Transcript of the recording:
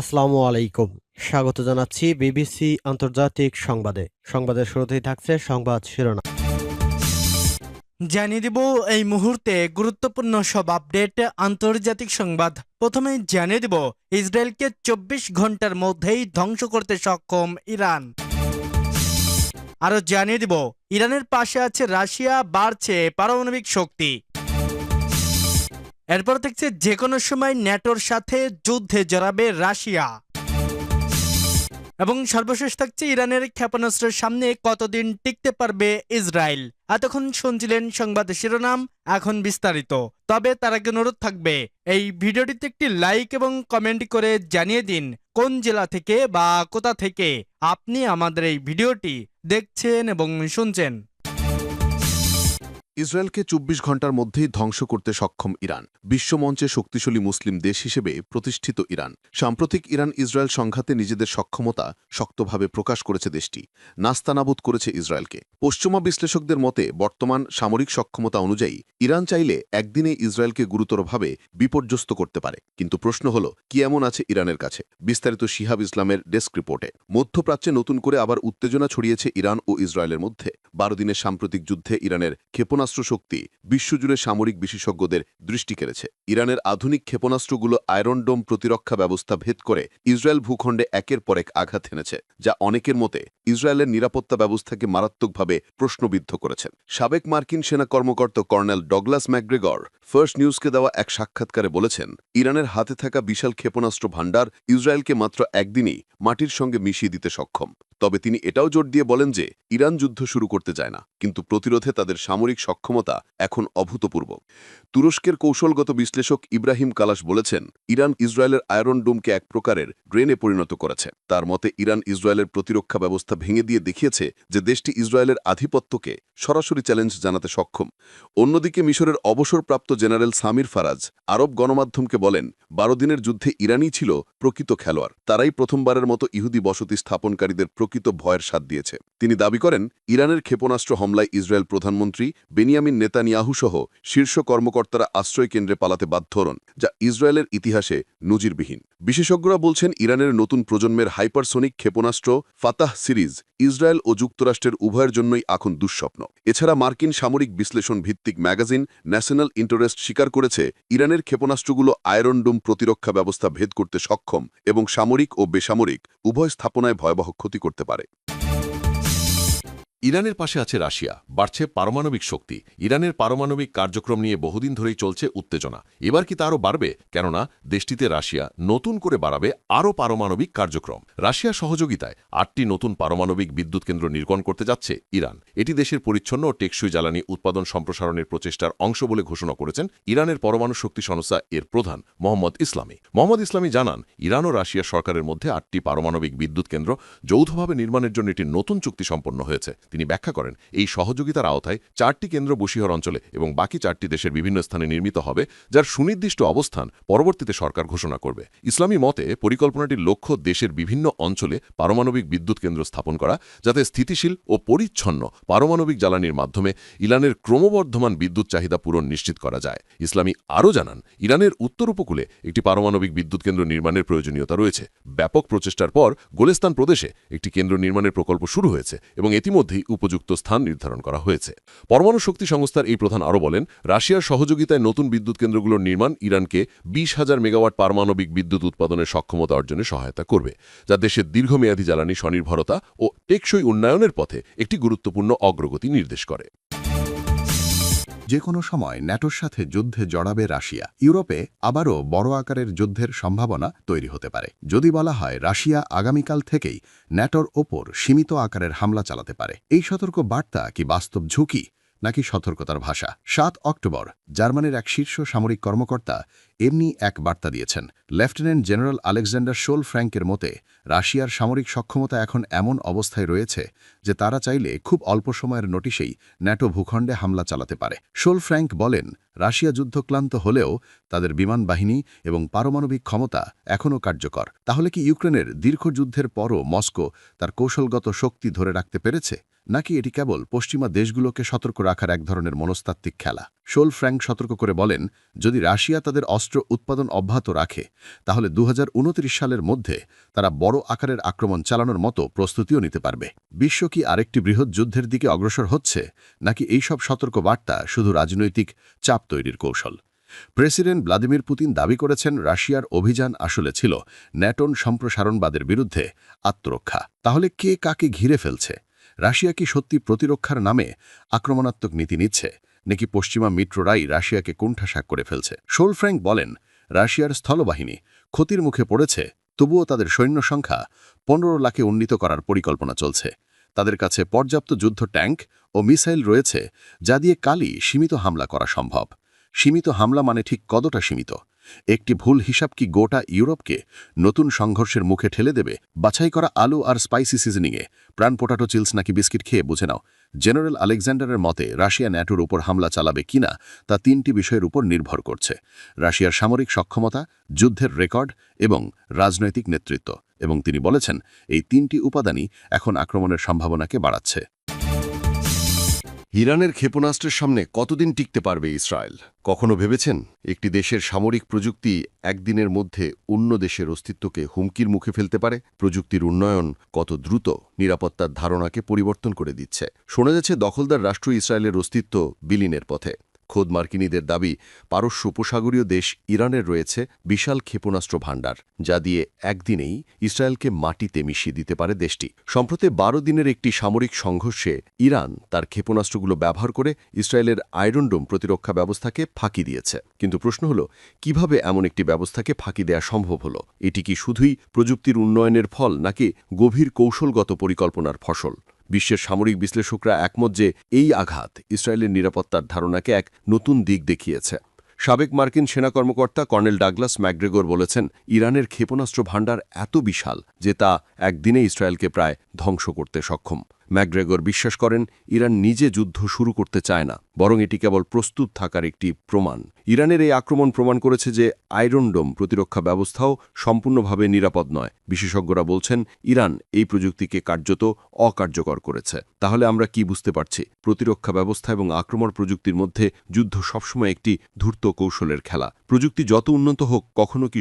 আসসালামু আলাইকুম। স্বাগত জানাচ্ছি বিবিসি আন্তর্জাতিক সংবাদে। সংবাদের শুরুতেই থাকছে সংবাদ শিরোনাম। জানিয়ে দিব এই মুহূর্তে গুরুত্বপূর্ণ সব আপডেট আন্তর্জাতিক সংবাদ। প্রথমে জানিয়ে দিব, ইসরায়েলকে চব্বিশ ঘণ্টার মধ্যেই ধ্বংস করতে সক্ষম ইরান। আরও জানিয়ে দিব, ইরানের পাশে আছে রাশিয়া, বাড়ছে পারমাণবিক শক্তি। এরপর দেখছে যে কোনো সময় ন্যাটোর সাথে যুদ্ধে জড়াবে রাশিয়া। এবং সর্বশেষ থাকছে ইরানের ক্ষেপণাস্ত্রের সামনে কতদিন টিকতে পারবে ইসরায়েল। এতক্ষণ শুনছিলেন সংবাদ শিরোনাম, এখন বিস্তারিত। তবে তার আগে অনুরোধ থাকবে, এই ভিডিওটিতে একটি লাইক এবং কমেন্ট করে জানিয়ে দিন, কোন জেলা থেকে বা কোথা থেকে আপনি আমাদের এই ভিডিওটি দেখছেন এবং শুনছেন। ইসরায়েলকে চব্বিশ ঘণ্টার মধ্যেই ধ্বংস করতে সক্ষম ইরান। বিশ্বমঞ্চে শক্তিশালী মুসলিম দেশ হিসেবে প্রতিষ্ঠিত ইরান। সাম্প্রতিক ইরান ইসরায়েল সংঘাতে নিজেদের সক্ষমতা শক্তভাবে প্রকাশ করেছে দেশটি। নাস্তানাবুদ করেছে ইসরায়েলকে। পশ্চিমা বিশ্লেষকদের মতে, বর্তমান সামরিক সক্ষমতা অনুযায়ী ইরান চাইলে একদিনে ইসরায়েলকে গুরুতরভাবে বিপর্যস্ত করতে পারে। কিন্তু প্রশ্ন হল, কি এমন আছে ইরানের কাছে? বিস্তারিত শিহাব ইসলামের ডেস্ক রিপোর্টে। মধ্যপ্রাচ্যে নতুন করে আবার উত্তেজনা ছড়িয়েছে ইরান ও ইসরায়েলের মধ্যে। বারো দিনের সাম্প্রতিক যুদ্ধে ইরানের ক্ষেপণাস্ত্র শক্তি বিশ্বজুড়ে সামরিক বিশেষজ্ঞদের দৃষ্টি কেড়েছে। ইরানের আধুনিক ক্ষেপণাস্ত্রগুলো আয়রন ডোম প্রতিরক্ষা ব্যবস্থা ভেদ করে ইসরায়েল ভূখণ্ডে একের পর এক আঘাত এনেছে যা অনেকের মতে ইসরায়েলের নিরাপত্তা ব্যবস্থাকে মারাত্মকভাবে প্রশ্নবিদ্ধ করেছেন সাবেক মার্কিন সেনা কর্মকর্তা কর্নেল ডগলাস ম্যাকগ্রেগর ফার্স্ট নিউজকে দেওয়া এক সাক্ষাৎকারে বলেছেন, ইরানের হাতে থাকা বিশাল ক্ষেপণাস্ত্র ভাণ্ডার ইসরায়েলকে মাত্র একদিনই মাটির সঙ্গে মিশিয়ে দিতে সক্ষম। তবে তিনি এটাও জোর দিয়ে বলেন যে, ইরান যুদ্ধ শুরু করতে যায় না, কিন্তু প্রতিরোধে তাদের সামরিক সক্ষমতা এখন অভূতপূর্ব। তুরস্কের কৌশলগত বিশ্লেষক ইব্রাহিম কালাস বলেছেন, ইরান ইসরায়েলের আয়রন ডোমকে এক প্রকারের ড্রেনে পরিণত করেছে। তার মতে, ইরান ইসরায়েলের প্রতিরক্ষা ব্যবস্থা ভেঙে দিয়ে দেখিয়েছে যে দেশটি ইসরায়েলের আধিপত্যকে সরাসরি চ্যালেঞ্জ জানাতে সক্ষম। অন্যদিকে মিশরের অবসরপ্রাপ্ত জেনারেল সামির ফারাজ আরব গণমাধ্যমকে বলেন, বারো দিনের যুদ্ধে ইরানই ছিল প্রকৃত খেলোয়াড়। তারাই প্রথমবারের মতো ইহুদি বসতি স্থাপনকারীদের ভয়ের স্বাদ দিয়েছে। তিনি দাবি করেন, ইরানের ক্ষেপণাস্ত্র হামলায় ইসরায়েল প্রধানমন্ত্রী বেনিয়ামিন নেতানিয়াহু সহ শীর্ষ কর্মকর্তারা আশ্রয় কেন্দ্রে পালাতে বাধ্য হন, যা ইসরায়েলের ইতিহাসে নজিরবিহীন। বিশেষজ্ঞরা বলছেন, ইরানের নতুন প্রজন্মের হাইপারসোনিক ক্ষেপণাস্ত্র ফাতাহ সিরিজ, ইসরায়েল ও যুক্তরাষ্ট্রের উভয়ের জন্যই এখন দুঃস্বপ্ন। এছাড়া মার্কিন সামরিক বিশ্লেষণ ভিত্তিক ম্যাগাজিন ন্যাশনাল ইন্টারেস্ট স্বীকার করেছে, ইরানের ক্ষেপণাস্ত্রগুলো আয়রন ডোম প্রতিরক্ষা ব্যবস্থা ভেদ করতে সক্ষম এবং সামরিক ও বেসামরিক উভয় স্থাপনায় ভয়াবহ ক্ষতি করতে পারে। ইরানের পাশে আছে রাশিয়া, বাড়ছে পারমাণবিক শক্তি। ইরানের পারমাণবিক কার্যক্রম নিয়ে বহুদিন ধরেই চলছে উত্তেজনা। এবার কি তা আরও বাড়বে? কেননা, দেশটিতে রাশিয়া নতুন করে বাড়াবে আরও পারমাণবিক কার্যক্রম। রাশিয়া সহযোগিতায় আটটি নতুন পারমাণবিক বিদ্যুৎ কেন্দ্র নির্মাণ করতে যাচ্ছে ইরান। এটি দেশের পরিচ্ছন্ন ও টেকসই জ্বালানি উৎপাদন সম্প্রসারণের প্রচেষ্টার অংশ বলে ঘোষণা করেছেন ইরানের পরমাণু শক্তি সংস্থা এর প্রধান মোহাম্মদ ইসলামী। মোহাম্মদ ইসলামী জানান, ইরান ও রাশিয়া সরকারের মধ্যে আটটি পারমাণবিক বিদ্যুৎ কেন্দ্র যৌথভাবে নির্মাণের জন্য একটি নতুন চুক্তি সম্পন্ন হয়েছে। তিনি ব্যাখ্যা করেন, এই সহযোগিতার আওতায় চারটি কেন্দ্র বসিহর অঞ্চলে এবং বাকি চারটি দেশের বিভিন্ন স্থানে নির্মিত হবে, যার সুনির্দিষ্ট অবস্থান পরবর্তীতে সরকার ঘোষণা করবে। ইসলামী মতে পরিকল্পনাটির লক্ষ্য দেশের বিভিন্ন অঞ্চলে পারমাণবিক বিদ্যুৎ কেন্দ্র স্থাপন করা, যাতে স্থিতিশীল ও পরিচ্ছন্ন পারমাণবিক জ্বালানির মাধ্যমে ইরানের ক্রমবর্ধমান বিদ্যুৎ চাহিদা পূরণ নিশ্চিত করা যায়। ইসলামী আরও জানান, ইরানের উত্তর উপকূলে একটি পারমাণবিক বিদ্যুৎ কেন্দ্র নির্মাণের প্রয়োজনীয়তা রয়েছে। ব্যাপক প্রচেষ্টার পর গোলেস্তান প্রদেশে একটি কেন্দ্র নির্মাণের প্রকল্প শুরু হয়েছে এবং ইতিমধ্যেই উপযুক্ত স্থান নির্ধারণ করা হয়েছে। পরমাণু শক্তি সংস্থার এই প্রধান আরও বলেন, রাশিয়ার সহযোগিতায় নতুন বিদ্যুৎ কেন্দ্রগুলোর নির্মাণ ইরানকে বিশ হাজার মেগাওয়াট পারমাণবিক বিদ্যুৎ উৎপাদনের সক্ষমতা অর্জনে সহায়তা করবে, যা দেশের দীর্ঘমেয়াদী জ্বালানি স্বনির্ভরতা ও টেকসই উন্নয়নের পথে একটি গুরুত্বপূর্ণ অগ্রগতি নির্দেশ করে। যে কোনো সময় ন্যাটোর সাথে যুদ্ধে জড়াবে রাশিয়া। ইউরোপে আবারও বড় আকারের যুদ্ধের সম্ভাবনা তৈরি হতে পারে। যদি বলা হয় রাশিয়া আগামীকাল থেকেই ন্যাটোর ওপর সীমিত আকারের হামলা চালাতে পারে। এই সতর্ক বার্তা কি বাস্তব ঝুঁকি? নাকি সতর্কতার ভাষা। সাত অক্টোবর, জার্মানির এক শীর্ষ সামরিক কর্মকর্তা এমনি এক বার্তা দিয়েছেন। লেফটেন্যান্ট জেনারেল আলেকজান্ডার শোল ফ্র্যাঙ্কের মতে, রাশিয়ার সামরিক সক্ষমতা এখন এমন অবস্থায় রয়েছে যে তারা চাইলে খুব অল্প সময়ের নোটিশেই ন্যাটো ভূখণ্ডে হামলা চালাতে পারে। শোল ফ্র্যাঙ্ক বলেন, রাশিয়া যুদ্ধক্লান্ত হলেও তাদের বিমান বাহিনী এবং পারমাণবিক ক্ষমতা এখনও কার্যকর। তাহলে কি ইউক্রেনের দীর্ঘ যুদ্ধের পরও মস্কো তার কৌশলগত শক্তি ধরে রাখতে পেরেছে? নাকি এটি কেবল পশ্চিমা দেশগুলোকে সতর্ক রাখার এক ধরনের মনস্তাত্ত্বিক খেলা? শোল ফ্র্যাঙ্ক সতর্ক করে বলেন, যদি রাশিয়া তাদের অস্ত্র উৎপাদন অব্যাহত রাখে, তাহলে দু হাজার উনত্রিশ সালের মধ্যে তারা বড় আকারের আক্রমণ চালানোর মতো প্রস্তুতিও নিতে পারবে। বিশ্ব কি আরেকটি বৃহৎ যুদ্ধের দিকে অগ্রসর হচ্ছে, নাকি এইসব সতর্ক বার্তা শুধু রাজনৈতিক চাপ তৈরির কৌশল? প্রেসিডেন্ট ভ্লাদিমির পুতিন দাবি করেছেন, রাশিয়ার অভিযান আসলে ছিল ন্যাটন সম্প্রসারণবাদের বিরুদ্ধে আত্মরক্ষা। তাহলে কে কাকে ঘিরে ফেলছে? রাশিয়া কি সত্যি প্রতিরক্ষার নামে আক্রমণাত্মক নীতি নিচ্ছে। নাকি পশ্চিমা মিত্ররাই রাশিয়াকে কোণঠাসা করে ফেলছে? শোল ফ্র্যাঙ্ক বলেন, রাশিয়ার স্থলবাহিনী ক্ষতির মুখে পড়েছে, তবুও তাদের সৈন্য সংখ্যা পনেরো লাখে উন্নীত করার পরিকল্পনা চলছে। তাদের কাছে পর্যাপ্ত যুদ্ধ ট্যাঙ্ক ও মিসাইল রয়েছে, যা দিয়ে কালই সীমিত হামলা করা সম্ভব। সীমিত হামলা মানে ঠিক কতটা সীমিত? একটি ভুল হিসাব কি গোটা ইউরোপকে নতুন সংঘর্ষের মুখে ঠেলে দেবে? বাছাই করা আলু আর স্পাইসি সিজনিংয়ে। প্রাণ পোটাটো চিলস নাকি বিস্কিট খেয়ে বুঝে নাও। জেনারেল আলেকজান্ডারের মতে, রাশিয়া ন্যাটোর উপর হামলা চালাবে কিনা তা তিনটি বিষয়ের উপর নির্ভর করছে। রাশিয়ার সামরিক সক্ষমতা, যুদ্ধের রেকর্ড এবং রাজনৈতিক নেতৃত্ব। এবং তিনি বলেছেন, এই তিনটি উপাদানই এখন আক্রমণের সম্ভাবনাকে বাড়াচ্ছে। ইরানের ক্ষেপণাস্ত্রের সামনে কতদিন টিকতে পারবে ইসরায়েল? কখনো ভেবেছেন? একটি দেশের সামরিক প্রযুক্তি একদিনের মধ্যে অন্য দেশের অস্তিত্বকে হুমকির মুখে ফেলতে পারে? প্রযুক্তির উন্নয়ন কত দ্রুত নিরাপত্তার ধারণাকে পরিবর্তন করে দিচ্ছে? শোনা যাচ্ছে দখলদার রাষ্ট্র ইসরায়েলের অস্তিত্ব বিলীনের পথে। খোদ মার্কিনীদের দাবি, পারস্য উপসাগরীয় দেশ ইরানের রয়েছে বিশাল ক্ষেপণাস্ত্র ভাণ্ডার, যা দিয়ে একদিনেই ইসরায়েলকে মাটিতে মিশিয়ে দিতে পারে দেশটি। সম্প্রতি বারো দিনের একটি সামরিক সংঘর্ষে ইরান তার ক্ষেপণাস্ত্রগুলো ব্যবহার করে ইসরায়েলের আয়রনডোম প্রতিরক্ষা ব্যবস্থাকে ফাঁকি দিয়েছে। কিন্তু প্রশ্ন হল, কীভাবে এমন একটি ব্যবস্থাকে ফাঁকি দেওয়া সম্ভব হল? এটি কি শুধুই প্রযুক্তির উন্নয়নের ফল নাকি গভীর কৌশলগত পরিকল্পনার ফসল? বিশ্বের সামরিক বিশ্লেষকরা একমত যে এই আঘাত ইসরায়েলের নিরাপত্তার ধারণাকে এক নতুন দিক দেখিয়েছে। সাবেক মার্কিন সেনা কর্মকর্তা কর্নেল ডাগলাস ম্যাকগ্রেগর বলেছেন, ইরানের ক্ষেপণাস্ত্র ভাণ্ডার এত বিশাল যে তা একদিনে ইসরায়েলকে প্রায় ধ্বংস করতে সক্ষম। ম্যাকগ্রেগর বিশ্বাস করেন, ইরান নিজে যুদ্ধ শুরু করতে চায় না, বরং এটি কেবল প্রস্তুত থাকার একটি প্রমাণ। ইরানের এই আক্রমণ প্রমাণ করেছে যে আয়রন ডোম প্রতিরক্ষা ব্যবস্থাও সম্পূর্ণভাবে নিরাপদ নয়। বিশেষজ্ঞরা বলছেন, ইরান এই প্রযুক্তিকে কার্যত অকার্যকর করেছে। তাহলে আমরা কি বুঝতে পারছি? প্রতিরক্ষা ব্যবস্থা এবং আক্রমণ প্রযুক্তির মধ্যে যুদ্ধ সবসময় একটি ধূর্ত কৌশলের খেলা। প্রযুক্তি যত উন্নত হোক, কখনো কি